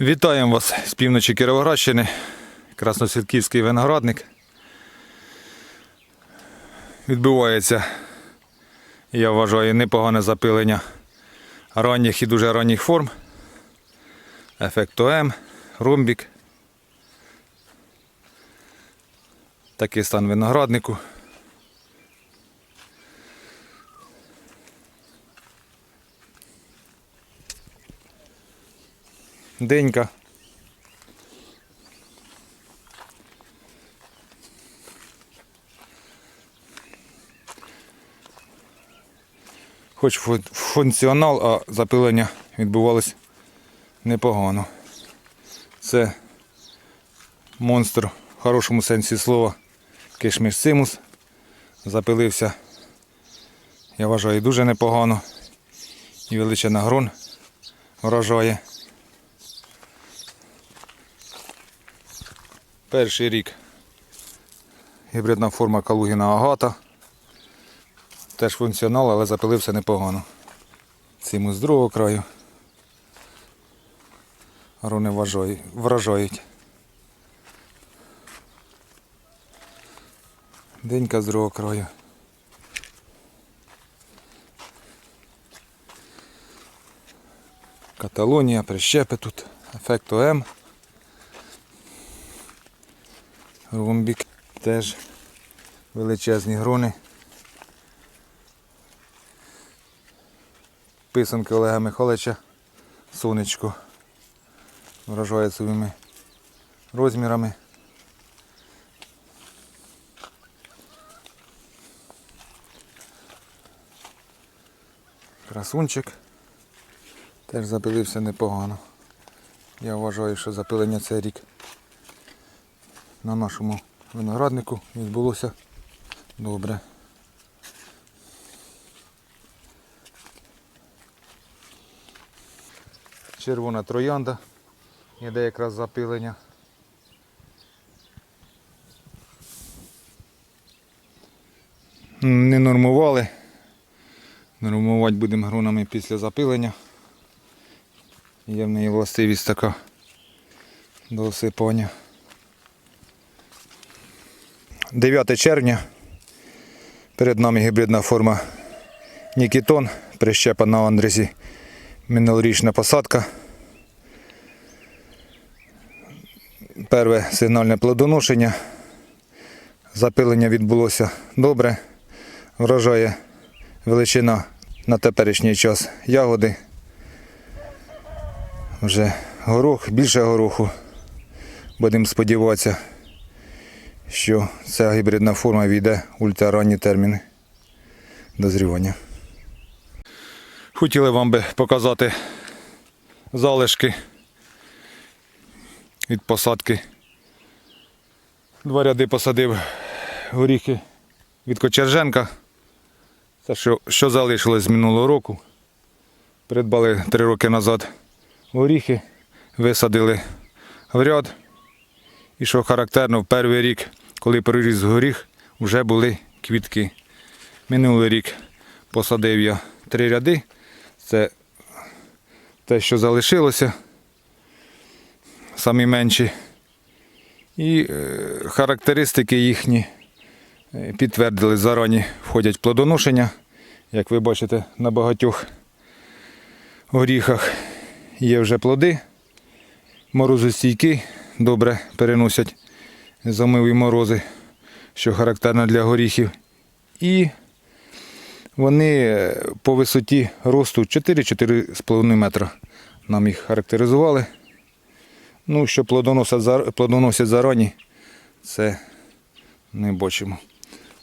Вітаємо вас з півночі Кіровоградщини, Красносвітківський виноградник. Відбувається, я вважаю, непогане запилення ранніх і дуже ранніх форм. Ефект ОМ, ромбік. Такий стан винограднику. Денька. Хоч функціонал, а запилення відбувалось непогано. Це монстр в хорошому сенсі слова кишмиш симус. Запилився, я вважаю, дуже непогано. І величина грон вражає. Перший рік гібридна форма Калугіна Агата. Теж функціонал, але запилився непогано. Цим з другого краю. Рони вражають. Денька з другого краю. Каталонія, прищепи тут, ефект ОМ. Румбік теж величезні грони. Писанки Олега Михайловича сонечко вражає своїми розмірами. Красунчик теж запилився непогано. Я вважаю, що запилення цей рік на нашому винограднику відбулося добре. Червона троянда, іде якраз запилення. Не нормували. Нормувати будемо гронами після запилення. Є в неї властивість така до осипання. 9 червня. Перед нами гібридна форма Нікітон, прищепа на Андрезі. Минулорічна посадка. Перше сигнальне плодоношення. Запилення відбулося добре. Вражає величина на теперішній час ягоди. Вже горох, більше гороху. Будемо сподіватися що ця гібридна форма війде ультраранні терміни дозрівання. Хотіли вам би показати залишки від посадки. Два ряди посадив горіхи від Кочерженка. Це що, що залишилось з минулого року. Придбали три роки назад горіхи, висадили в ряд. І що характерно, в перший рік, коли проріс горіх, вже були квітки. Минулий рік посадив я три ряди. Це те, що залишилося, самі менші. І е, характеристики їхні е, підтвердили зарані входять в плодоношення. Як ви бачите, на багатьох горіхах є вже плоди, морозостійкі, добре переносять замилі морози, що характерно для горіхів. І вони по висоті росту 4-4,5 метра. Нам їх характеризували. Ну, що плодоносять, зарані, це не бачимо.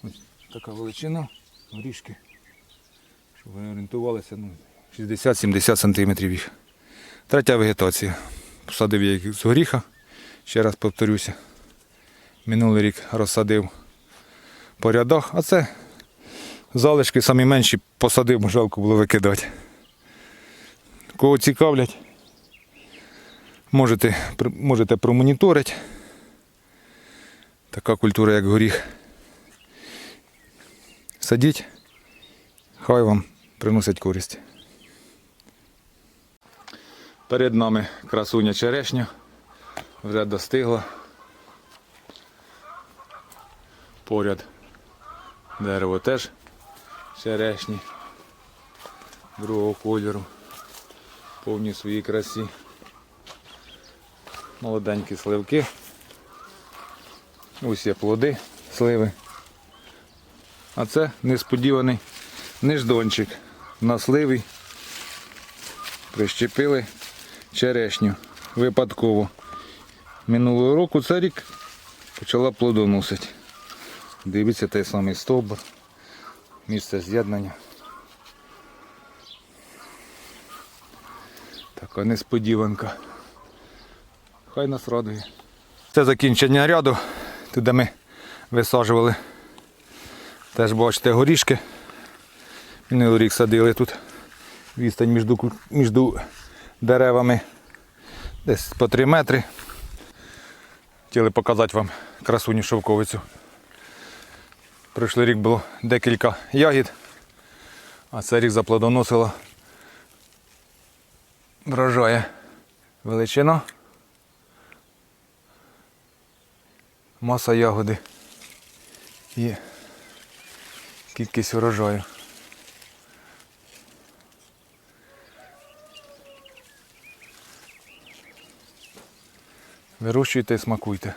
Ось така величина, горішки. Щоб ви орієнтувалися, ну, 60-70 см їх. Третя вегетація. Посадив я їх з горіха. Ще раз повторюся. Минулий рік розсадив по рядах, а це залишки самі менші посадив, жалко було викидати. Кого цікавлять, можете, можете промоніторити. Така культура, як горіх. Садіть, хай вам приносять користь. Перед нами красуня черешня. Вже достигла. Поряд дерево теж черешні. Другого кольору. Повні в своїй красі. Молоденькі сливки. Ось є плоди сливи. А це несподіваний неждончик на сливі. Прищепили черешню випадково. Минулого року цей рік почала плодоносити. Дивіться той самий стовбур, місце з'єднання. Така несподіванка. Хай нас радує. Це закінчення ряду, тут де ми висаджували. Теж бачите горішки. Минулий рік садили тут відстань між деревами десь по 3 метри. Хотіли показати вам красуню шовковицю. Пройшлий рік було декілька ягід, а цей рік заплодоносило. Вражає величина. Маса ягоди і кількість урожаю. Вирощуйте і смакуйте.